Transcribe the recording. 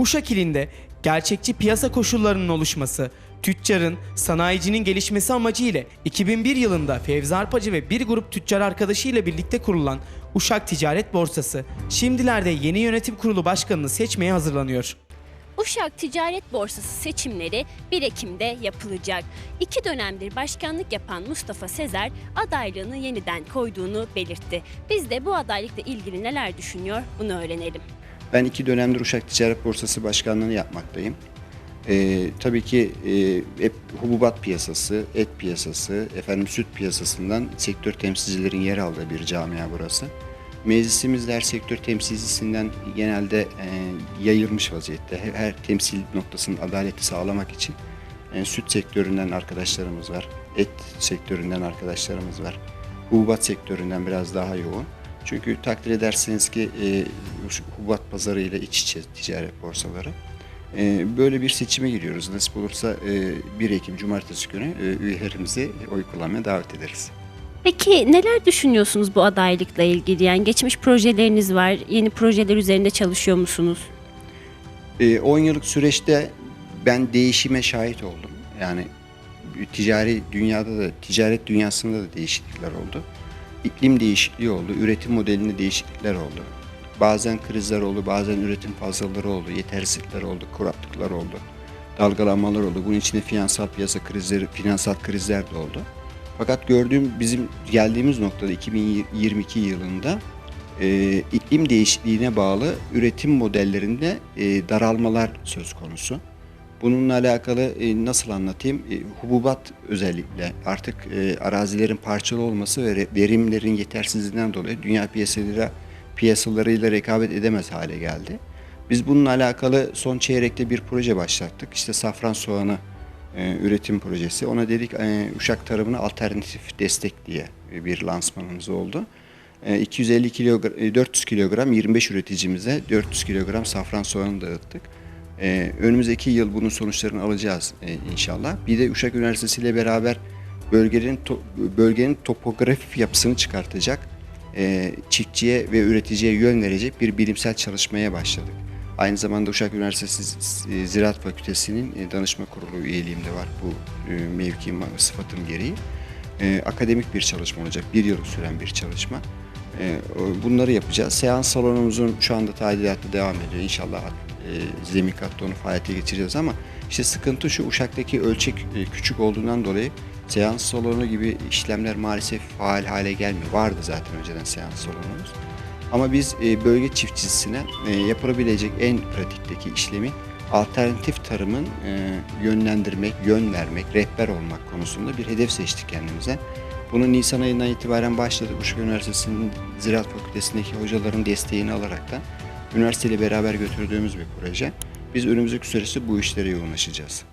Uşak ilinde gerçekçi piyasa koşullarının oluşması, tüccarın, sanayicinin gelişmesi amacı ile 2001 yılında Fevzi Arpacı ve bir grup tüccar arkadaşı ile birlikte kurulan Uşak Ticaret Borsası, şimdilerde yeni yönetim kurulu başkanını seçmeye hazırlanıyor. Uşak Ticaret Borsası seçimleri 1 Ekim'de yapılacak. İki dönemdir başkanlık yapan Mustafa Sezer adaylığını yeniden koyduğunu belirtti. Biz de bu adaylıkla ilgili neler düşünüyor bunu öğrenelim. Ben iki dönemdir Uşak Ticaret Borsası Başkanlığı'nı yapmaktayım. Ee, tabii ki e, hep hububat piyasası, et piyasası, efendim süt piyasasından sektör temsilcilerin yer aldığı bir camia burası. Meclisimiz de her sektör temsilcisinden genelde e, yayılmış vaziyette. Her, her temsil noktasının adaleti sağlamak için e, süt sektöründen arkadaşlarımız var, et sektöründen arkadaşlarımız var, hububat sektöründen biraz daha yoğun. Çünkü takdir edersiniz ki e, şu hububat pazarı ile iç içe ticaret borsaları. E, böyle bir seçime giriyoruz. Nasip olursa e, 1 Ekim Cumartesi günü e, üyelerimizi oy kullanmaya davet ederiz. Peki neler düşünüyorsunuz bu adaylıkla ilgili? Yani geçmiş projeleriniz var, yeni projeler üzerinde çalışıyor musunuz? E, 10 yıllık süreçte ben değişime şahit oldum. Yani ticari dünyada da, ticaret dünyasında da değişiklikler oldu. İklim değişikliği oldu, üretim modelinde değişiklikler oldu. Bazen krizler oldu, bazen üretim fazlaları oldu, yetersizlikler oldu, kuraklıklar oldu, dalgalanmalar oldu. Bunun içinde finansal piyasa krizleri, finansal krizler de oldu. Fakat gördüğüm bizim geldiğimiz noktada 2022 yılında e, iklim değişikliğine bağlı üretim modellerinde e, daralmalar söz konusu. Bununla alakalı e, nasıl anlatayım? E, hububat özellikle artık e, arazilerin parçalı olması ve verimlerin yetersizliğinden dolayı dünya piyasalarıyla piyasalarıyla rekabet edemez hale geldi. Biz bununla alakalı son çeyrekte bir proje başlattık. İşte safran soğanı e, üretim projesi. Ona dedik e, uşak tarımına alternatif destek diye bir lansmanımız oldu. E, 250 kilogram, 400 kilogram 25 üreticimize 400 kilogram safran soğanı dağıttık. Ee, önümüzdeki yıl bunun sonuçlarını alacağız e, inşallah. Bir de Uşak Üniversitesi ile beraber bölgenin to- bölgenin topografik yapısını çıkartacak, e, çiftçiye ve üreticiye yön verecek bir bilimsel çalışmaya başladık. Aynı zamanda Uşak Üniversitesi Ziraat Fakültesi'nin e, danışma kurulu üyeliğimde var bu e, mevkim sıfatım gereği. E, akademik bir çalışma olacak, bir yıl süren bir çalışma. E, bunları yapacağız. Seans salonumuzun şu anda tadilatı devam ediyor. İnşallah e, zemin katta onu faaliyete geçireceğiz ama işte sıkıntı şu Uşak'taki ölçek e, küçük olduğundan dolayı seans salonu gibi işlemler maalesef faal hale gelmiyor. Vardı zaten önceden seans salonumuz. Ama biz bölge çiftçisine yapılabilecek en pratikteki işlemi alternatif tarımın yönlendirmek, yön vermek, rehber olmak konusunda bir hedef seçtik kendimize. Bunu Nisan ayından itibaren başladık. Uşak Üniversitesi'nin Ziraat Fakültesindeki hocaların desteğini alaraktan üniversiteyle beraber götürdüğümüz bir proje. Biz önümüzdeki süreçte bu işlere yoğunlaşacağız.